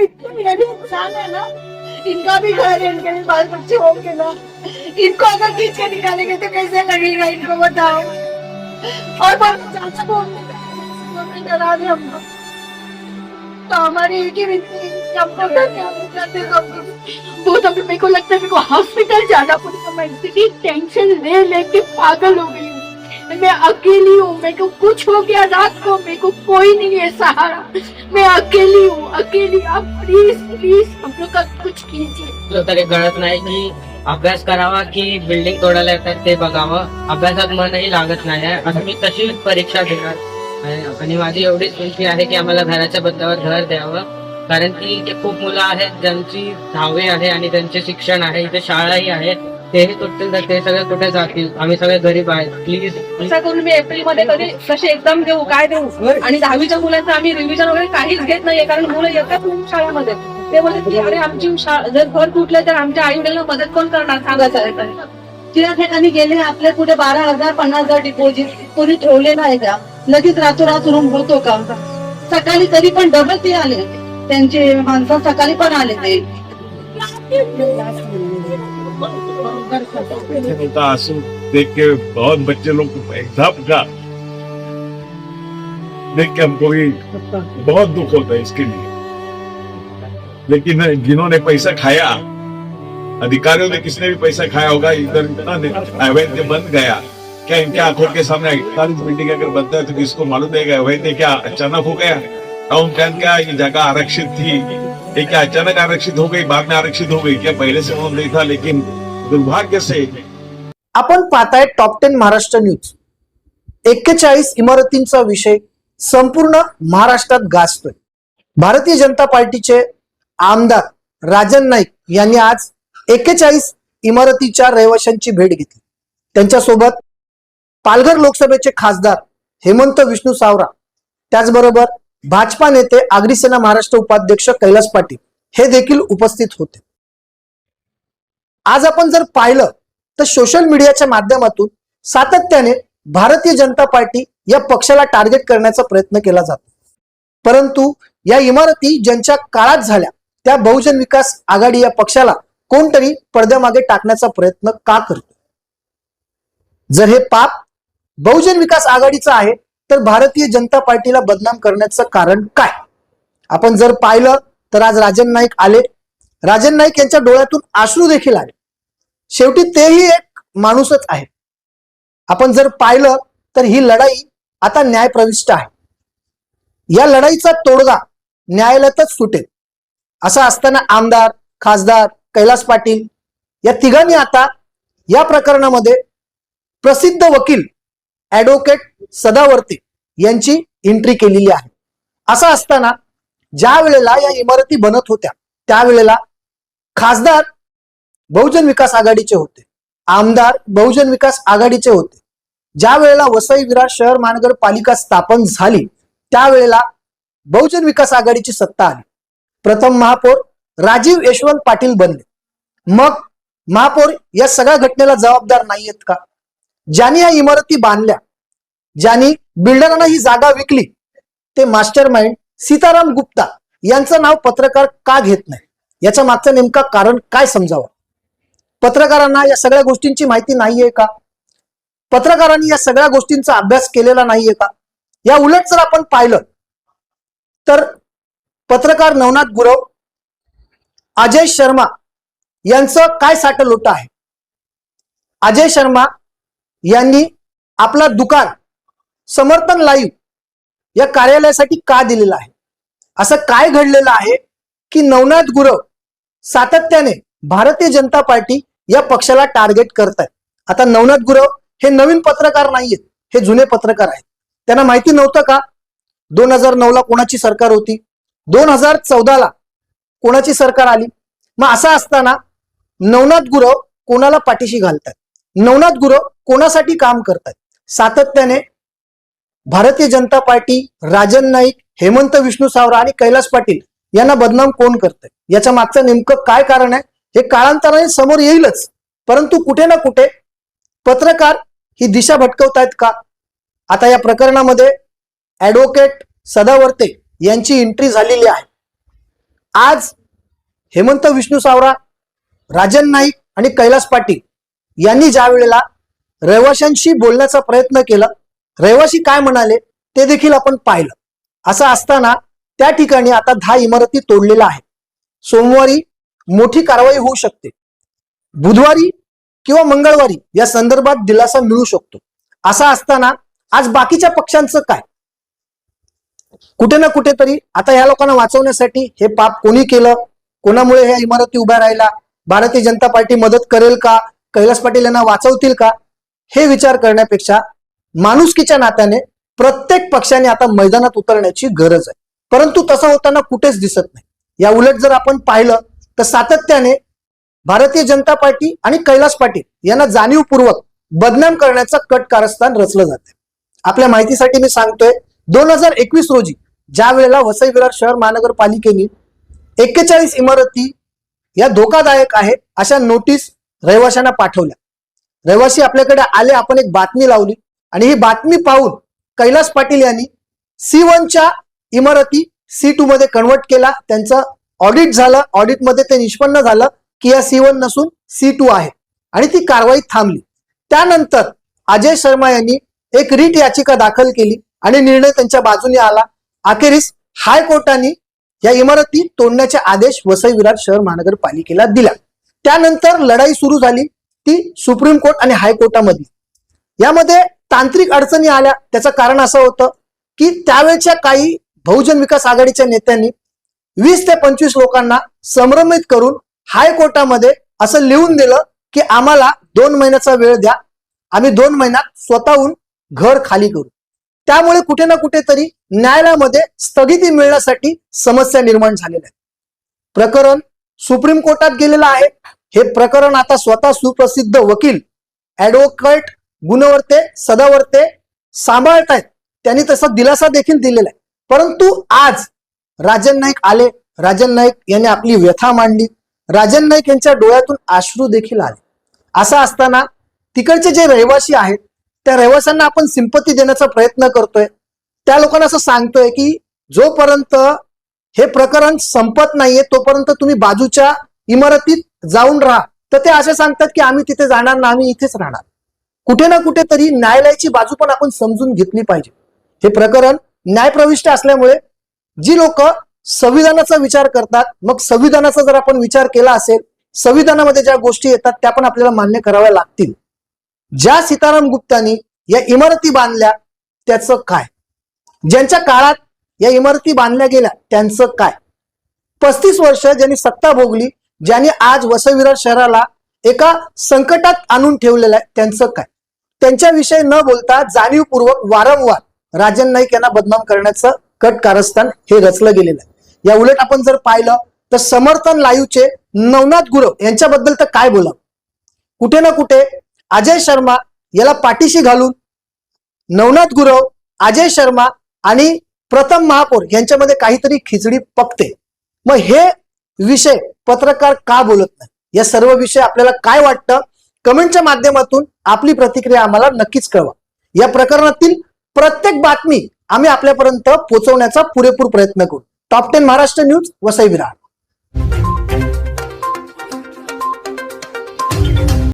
इतने भी इंसान है ना इनका भी घर है इनके भी बाल बच्चे होंगे ना। इनको अगर खींच के निकालेंगे तो कैसे लगेगा इनको बताओ? और डरा दिया हमको तो हमारी एक ही विनती हम तो बहुत अभी मेरे को लगता है हॉस्पिटल जाना पड़ेगा। मैं इतनी टेंशन ले लेके पागल हो गई मैं अकेली हूँ। मेरे को कुछ हो गया रात को। मेरे को कोई नहीं है सहारा। मैं अकेली हूँ। अकेली। आप प्लीज प्लीज हम लोग का कुछ कीजिए। जो तरी कळत नाही की। अभ्यास करावा की बिल्डिंग तोडायला येतात ते बघावं अभ्यासात मनही लागत नाही आहे आणि मी तशी परीक्षा देणार। आणि- माझी एवढीच विनंती आहे की आम्हाला घराच्या बदलावर घर द्यावं. कारण की इथे खूप मुलं आहेत ज्यांची धावे आहे आणि त्यांचे शिक्षण आहे इथे शाळाही आहेत तेही तुटतील तर ते सगळे कुठे जातील? आम्ही सगळे गरीब आहेत. प्लीज असा करून मी एप्रिलमध्ये कधी कसे एकदम देऊ काय देऊ? आणि दहावीच्या मुलांचं आम्ही रिव्हिजन वगैरे काहीच घेत नाहीये कारण मुलं येतात शाळेमध्ये. ते बोलतात की अरे आमची जर घर तुटलं तर आमच्या आई वडिलांना मदत कोण करणार? तर. ज्या ठिकाणी गेले आपले कुठे बारा हजार पन्नास हजार डिपॉझिट कोणी ठेवलेलं आहे का? लगेच रातोरात रूम होतो का? सकाळी तरी पण डबल ते आले त्यांचे माणसं सकाळी पण आले ते आँसू देख के बहुत बच्चे लोग एग्ज़ाम का देख के हमको भी बहुत दुख होता है इसके लिए। लेकिन जिन्होंने पैसा खाया, अधिकारियों ने किसने भी पैसा खाया होगा, इधर इतना अवैध बन गया। क्या इनके आँखों के सामने इकतालीस बिल्डिंग अगर बनता है तो किसको मालूम कि अवैध क्या? अचानक हो गया। टाउन प्लान क्या ये जगह आरक्षित थी? ये क्या अचानक आरक्षित हो गई, बाद में आरक्षित हो गई? क्या पहले से उन्होंने नहीं था, लेकिन दुर्भाग्य से आपण पाहताय टॉप टेन महाराष्ट्र न्यूज एक्केचाळीस इमारतींचा विषय संपूर्ण महाराष्ट्रात गाजतोय. भारतीय जनता पार्टीचे आमदार राजन नाईक यांनी आज एक्केचाळीस इमारतीच्या रहिवाशांची भेट घेतली. त्यांच्यासोबत पालघर लोकसभेचे खासदार हेमंत विष्णू सावरा त्याचबरोबर भाजपा नेते आगरीसेना महाराष्ट्र उपाध्यक्ष कैलास पाटील हे देखील उपस्थित होते. आज आपण जर पाहिलं तर सोशल मीडियाच्या माध्यमातून सातत्याने भारतीय जनता पार्टी या पक्षाला टार्गेट करण्याचा प्रयत्न केला जातो. परंतु या इमारती ज्यांच्या काळात झाल्या त्या बहुजन विकास आघाडी या पक्षाला कोणतरी पडद्यामागे टाकण्याचा प्रयत्न का करतो? जर हे पाप बहुजन विकास आघाडीचं आहे तर भारतीय जनता पार्टीला बदनाम करण्याचं कारण काय? आपण जर पाहिलं तर आज राजन नाईक आले. राजन नाईक यांच्या डोळ्यातून आश्रू देखील आले. शेवटी तेही एक माणूसच आहे. आपण जर पाहिलं तर ही लढाई आता न्यायप्रविष्ट आहे. या लढाईचा तोडगा न्यायालयातच सुटेल. असं असताना आमदार खासदार कैलास पाटील या तिघांनी आता या प्रकरणामध्ये प्रसिद्ध वकील ऍडव्होकेट सदावर्ते यांची एंट्री केलेली आहे. असं असताना ज्या वेळेला या इमारती बनत होत्या त्यावेळेला खासदार बहुजन विकास आघाडीचे होते. आमदार बहुजन विकास आघाडीचे होते. ज्या वेळेला वसई विरार शहर महानगरपालिका स्थापन झाली त्यावेळेला बहुजन विकास आघाडीची सत्ता आली. प्रथम महापौर राजीव यशवंत पाटील बनले. मग महापौर या सगळ्या घटनेला जबाबदार नाहीयेत का? ज्यांनी या इमारती बांधल्या ज्यांनी बिल्डरांना ही जागा विकली ते मास्टर माइंड सीताराम गुप्ता यांचं नाव पत्रकार का घेत नाही? याच्या मागचं नेमका कारण काय समजावं? पत्रकारांना या सगळ्या गोष्टींची माहिती नाहीये का? पत्रकारांनी या सगळ्या गोष्टींचा अभ्यास केलेला नाहीये का? या उलट जर आपण पाहिलं तर पत्रकार नवनाथ गुरव अजय शर्मा यांचं काय साठ लोट आहे? अजय शर्मा यांनी आपला दुकान समर्थन लाईव्ह या कार्यालयासाठी का दिलेलं आहे? असं काय घडलेलं आहे की नवनाथ गुरव सातत्याने भारतीय जनता पार्टी या पक्षाला टार्गेट करतायत. आता नवनाथ गुरव हे नवीन पत्रकार नाहीयेत. हे जुने पत्रकार आहेत. त्यांना माहिती नव्हतं का? दोन हजार नऊला कोणाची सरकार होती? दोन हजार चौदाला कोणाची सरकार आली? मग असं असताना नवनाथ गुरव कोणाला पाठीशी घालतात नवनाथ गुरव कोणासाठी काम करतात सातत्याने भारतीय जनता पार्टी राजन नाईक हेमंत विष्णू सावरा आणि कैलास पाटील यांना बदनाम कोण करतंय? याच्या मागचं नेमकं काय कारण आहे? हे काळांतराने समोर येईलच. परंतु कुठे ना कुठे पत्रकार ही दिशा भटकवतायत का? आता या प्रकरणामध्ये ऍडव्होकेट सदावर्ते यांची एंट्री झालेली आहे. आज हेमंत विष्णू सावरा राजन नाईक आणि कैलास पाटील यांनी ज्या वेळेला रहिवाशांशी बोलण्याचा प्रयत्न केला रहिवाशी काय म्हणाले ते देखील आपण पाहिलं. असं असताना त्या ठिकाणी आता दहा इमारती तोडलेल्या आहेत. सोमवारी मोठी कारवाई होऊ शकते. बुधवारी किंवा मंगळवारी या संदर्भात दिलासा मिळू शकतो. असा असताना आज बाकीच्या पक्षांचं काय? कुठे ना कुठेतरी आता या लोकांना वाचवण्यासाठी हे पाप कोणी केलं? कोणामुळे ह्या इमारती उभ्या राहिला भारतीय जनता पार्टी मदत करेल का? कैलास पाटील यांना वाचवतील का? हे विचार करण्यापेक्षा माणुसकीच्या नात्याने प्रत्येक पक्षाने आता मैदानात उतरण्याची गरज आहे. परंतु तसं होताना कुठेच दिसत नाही. या उलट जर आपण पाहिलं तर सातत्याने भारतीय जनता पार्टी आणि कैलास पाटील यांना जाणीवपूर्वक बदनाम करण्याचं कट कारस्थान रचलं जाते आपल्या माहितीसाठी मी सांगतोय दोन हजार एकवीस रोजी ज्या वेळेला वसई विरार शहर महानगरपालिकेने एक्केचाळीस इमारती या धोकादायक आहेत अशा नोटीस रहिवाशांना पाठवल्या. रहिवासी आपल्याकडे आले आपण एक बातमी लावली आणि ही बातमी पाहून कैलास पाटील यांनी सी वनच्या इमारती सी टू मध्ये कन्वर्ट केला त्यांचा ऑडिट झालं ऑडिटमध्ये ते निष्पन्न झालं की या सी वन नसून सी टू आहे. आणि ती कारवाई थांबली. त्यानंतर अजय शर्मा यांनी एक रिट याचिका दाखल केली आणि निर्णय त्यांच्या बाजूने आला. अखेरीस हायकोर्टाने या इमारती तोडण्याचे आदेश वसई विरार शहर महानगरपालिकेला दिला. त्यानंतर लढाई सुरू झाली ती सुप्रीम कोर्ट आणि हायकोर्टामधली यामध्ये तांत्रिक अडचणी आल्या. त्याचं कारण असं होतं की त्यावेळच्या काही बहुजन विकास आघाडीच्या नेत्यांनी वीस ते पंचवीस लोकांना संभ्रमित करून हायकोर्टामध्ये असं लिहून दिलं की आम्हाला दोन महिन्याचा वेळ द्या. आम्ही दोन महिन्यात स्वतःहून घर खाली करू. त्यामुळे कुठे ना कुठेतरी न्यायालयामध्ये स्थगिती मिळण्यासाठी समस्या निर्माण झालेल्या आहेत. प्रकरण सुप्रीम कोर्टात गेलेलं आहे. हे प्रकरण आता स्वतः सुप्रसिद्ध वकील ऍडव्होकेट गुणवर्ते सदावर्ते सांभाळतायत. त्यांनी तसा दिलासा देखील दिलेला आहे. परंतु आज राजन नाईक आले. राजन नाईक यांनी आपली व्यथा मांडली. राजन नाईक यांच्या डोळ्यातून आश्रू देखील आले. असं असताना तिकडचे जे रहिवासी आहेत त्या रहिवाशांना आपण सिंपती देण्याचा प्रयत्न करतोय. त्या लोकांना असं सांगतोय की जोपर्यंत हे प्रकरण संपत नाहीये तोपर्यंत तुम्ही बाजूच्या इमारतीत जाऊन राहा. तर ते असे सांगतात की आम्ही तिथे जाणार ना आम्ही इथेच राहणार. कुठे ना कुठेतरी न्यायालयाची बाजू पण आपण समजून घेतली पाहिजे. हे प्रकरण न्यायप्रविष्ट असल्यामुळे जी लोक संविधानाचा विचार करतात मग संविधानाचा जर आपण विचार केला असेल संविधानामध्ये ज्या गोष्टी येतात त्या पण आपल्याला मान्य कराव्या लागतील. ज्या सीताराम गुप्तांनी या इमारती बांधल्या त्याचं काय? ज्यांच्या काळात या इमारती बांधल्या गेल्या त्यांचं काय? पस्तीस वर्ष ज्यांनी सत्ता भोगली ज्यांनी आज वसविरार शहराला एका संकटात आणून ठेवलेलं आहे त्यांचं काय? त्यांच्याविषयी न बोलता जाणीवपूर्वक वारंवार राजन नाईक यांना बदनाम करण्याचं कट कारस्थान हे रचलं गेलेलं आहे. या उलट आपण जर पाहिलं तर समर्थन लाईव्हचे नवनाथ गुरव यांच्याबद्दल तर काय बोला कुठे ना कुठे अजय शर्मा याला पाठीशी घालून नवनाथ गुरव अजय शर्मा आणि प्रथम महापौर यांच्यामध्ये काहीतरी खिचडी पकते. मग हे विषय पत्रकार का बोलत नाही? या सर्व विषय आपल्याला काय वाटतं? कमेंटच्या माध्यमातून आपली प्रतिक्रिया आम्हाला नक्कीच कळवा. या प्रकरणातील प्रत्येक बातमी आम्ही आपल्यापर्यंत पोहोचवण्याचा पुरेपूर प्रयत्न करू. Top ten Maharashtra news Vasai Virar